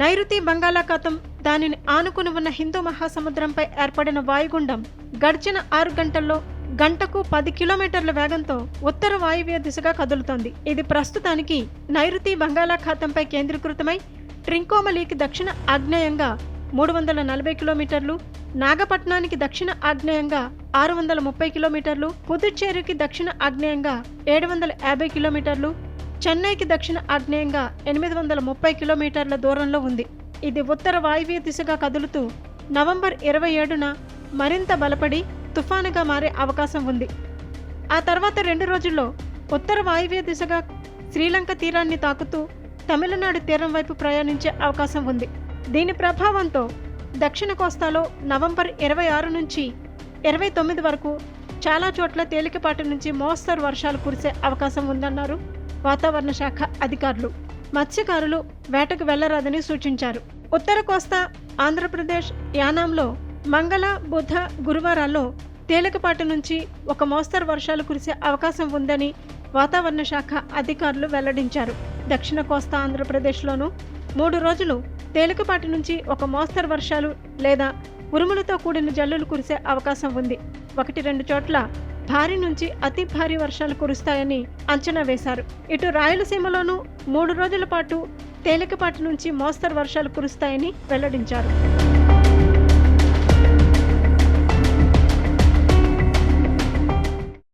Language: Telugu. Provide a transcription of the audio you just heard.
నైరుతి బంగాళాఖాతం దానిని ఆనుకుని ఉన్న హిందూ మహాసముద్రంపై ఏర్పడిన వాయుగుండం గడిచిన ఆరు గంటల్లో గంటకు పది కిలోమీటర్ల వేగంతో ఉత్తర వాయువ్య దిశగా కదులుతోంది. ఇది ప్రస్తుతానికి నైరుతి బంగాళాఖాతంపై కేంద్రీకృతమై ట్రింకోమలీకి దక్షిణ ఆగ్నేయంగా మూడు వందల నలభై కిలోమీటర్లు నాగపట్నానికి దక్షిణ ఆగ్నేయంగా ఆరు వందల ముప్పై కిలోమీటర్లు పుదుచ్చేరికి దక్షిణ ఆగ్నేయంగా ఏడు వందల యాభై కిలోమీటర్లు చెన్నైకి దక్షిణ ఆగ్నేయంగా ఎనిమిది వందల ముప్పై కిలోమీటర్ల దూరంలో ఉంది. ఇది ఉత్తర వాయువ్య దిశగా కదులుతూ నవంబర్ ఇరవై ఏడున మరింత బలపడి తుఫానుగా మారే అవకాశం ఉంది. ఆ తర్వాత రెండు రోజుల్లో ఉత్తర వాయువ్య దిశగా శ్రీలంక తీరాన్ని తాకుతూ తమిళనాడు తీరం వైపు ప్రయాణించే అవకాశం ఉంది. దీని ప్రభావంతో దక్షిణ కోస్తాలో నవంబర్ ఇరవై ఆరు నుంచి ఇరవై తొమ్మిది వరకు చాలా చోట్ల తేలికపాటి నుంచి మోస్తరు వర్షాలు కురిసే అవకాశం ఉందన్నారు. వాతావరణ శాఖ అధికారులు. మత్స్యకారులు వేటకు వెళ్ళరాదని సూచించారు. ఉత్తర కోస్తా ఆంధ్రప్రదేశ్ యానాంలో మంగళ బుధ గురువారాల్లో తేలికపాటి నుంచి ఒక మోస్తరు వర్షాలు కురిసే అవకాశం ఉందని వాతావరణ శాఖ అధికారులు వెల్లడించారు. దక్షిణ కోస్తా ఆంధ్రప్రదేశ్లోనూ మూడు రోజులు తేలికపాటి నుంచి ఒక మోస్తరు వర్షాలు లేదా ఉరుములతో కూడిన జల్లులు కురిసే అవకాశం ఉంది. ఒకటి రెండు చోట్ల భారీ నుంచి అతి భారీ వర్షాలు కురుస్తాయని అంచనా వేశారు. ఇటు రాయలసీమలోనూ మూడు రోజుల పాటు తేలికపాటి నుంచి మోస్తరు వర్షాలు కురుస్తాయని వెల్లడించారు.